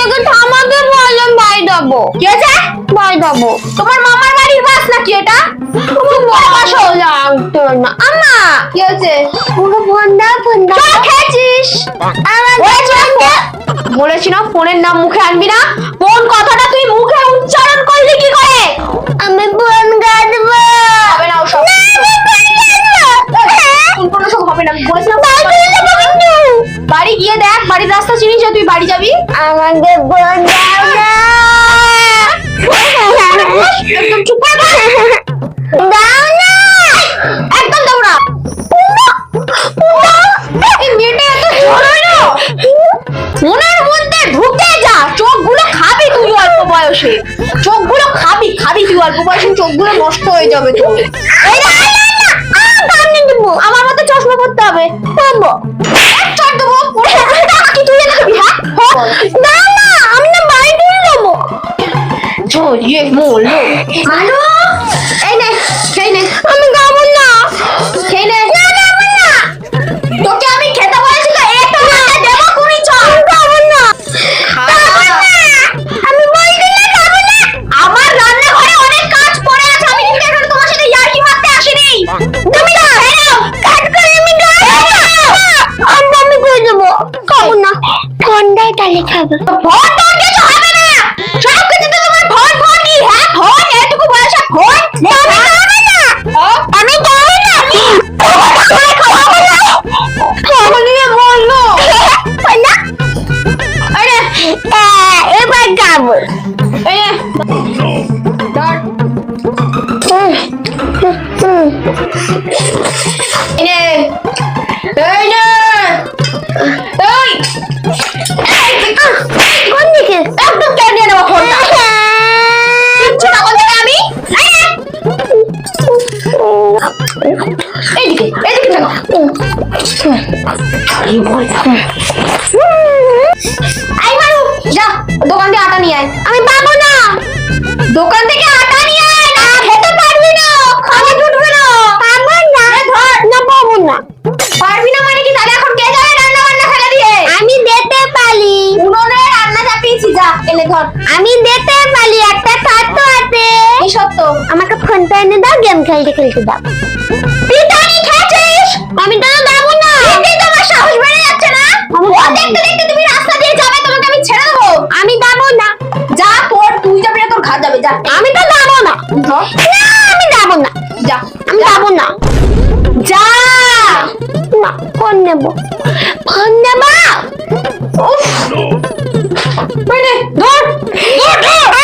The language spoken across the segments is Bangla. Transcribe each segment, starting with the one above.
থেকে থামাবে বললাম বাই দেবো। কি আছে বাই দেবো। তোমার মামার বাড়ির বাস নাকি এটা লাগতো না আমা কি খেয়েছিস? আমার বলেছি না ফোনের নাম মুখে আনবি না। কোন কথাটা তুই মুখে উচ্চারণ করলি কি করে? আমি ফোন আমাকে ফোন দাও না। একদম চুপ করে বস। দাও না। একদম দৌড়া এই মেয়েটা এত মধ্যে ঢুকে যা। চোখগুলো খাবি তুই অল্প বয়সে। চোখগুলো খাবি খাবি তুই অল্প বয়সে। চোখগুলো নষ্ট হয়ে যাবে তোর। আমার মতো চশমা পরতে হবে। তুই খাবি হ্যাঁ? ইয়ে মোলো মানু এই নে আমি খাব না খেয়ে না না না তোকে আমি খেতে বলেছি তো একটু হাতে দেবো কুড়ি চল খাব না খাব না। আমি বলছি না খাব না আমার রান্নাঘরে অনেক কাজ পড়ে আছে আমি কিন্তু এখন তোমার সাথে ইয়ার্কি মারতে আসিনি তুমি না কাট করে আমি খাব না আমি আমি করে দেবো খাব না ফোন তাহলে খাব এই নে। এই নে। এই। এই, কোন দিকে একদম কেড়ে নিয়ে নেব ফোনটা কিচ্ছু না বলতে আমি এই নে। এইদিকে এইদিকে দেখো আই মারু যা দোকান থেকে আটা নিয়ে আয়। আমি পাবো না। দোকান থেকে আটা নিয়ে আয়। না খেতে পারবি না। খাওয়া জুটবে না। পাবো না। ধর। না পাবো না। পারবি না মানে কি? তাহলে এখন কে যাবে রান্না বান্না ফেলে দিয়ে? আমি দিতে পারি। উনুনে রান্না চাপিয়েছি যা এনে ধর। আমি দিতে পারি। একটা শর্ত আছে। এই সত্য আমাকে ফোনটা এনে দাও গেম খেলতে খেলতে দাও আমি তো যাব না। আমি যাব না। যা। আমি যাব না। যা। না ফোন নেব। ফোন নেব? ধর ধর।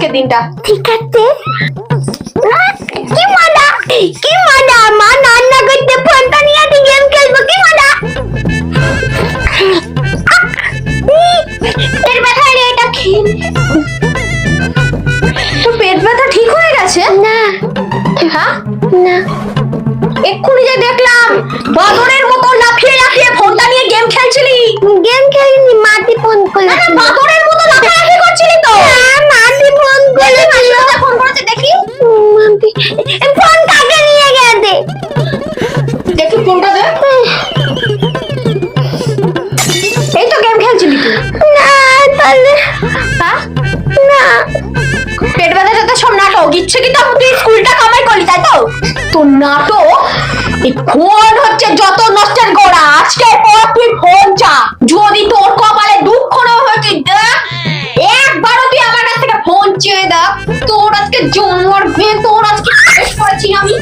আজকের দিনটা। ঠিক আছে। কি মজা কি মজা। মা রান্না করতে ফোনটা নিয়ে আমি গেম খেলব কি মজা। ব্যথা রে এটা নে। তো পেট ব্যথা ঠিক হয়ে গেছে? না। হ্যাঁ? না। এক্ষুনি যে দেখলাম বাদরের মতো লাফিয়ে লাফিয়ে ফোনটা নিয়ে গেম খেলছিলি। গেম খেলিনি মাটি ফোন না করল না বাদরের মতো পেট ব্যথা যাতে সব নাটক ইচ্ছে কি তো তুই স্কুলটা কামাই করলি, তাই তো? তোর নাটক? এই ফোন হচ্ছে যত নষ্টের গোড়া। আজকে পর তুই ফোন চা। যদি তোর কপালে দুঃখ না হয়েছে দেখ। একবারও তুই আমার কাছ থেকে ফোন চেয়ে দেখ। তোর আজকে জন্মার তোর আজকে শেষ করেছি আমি।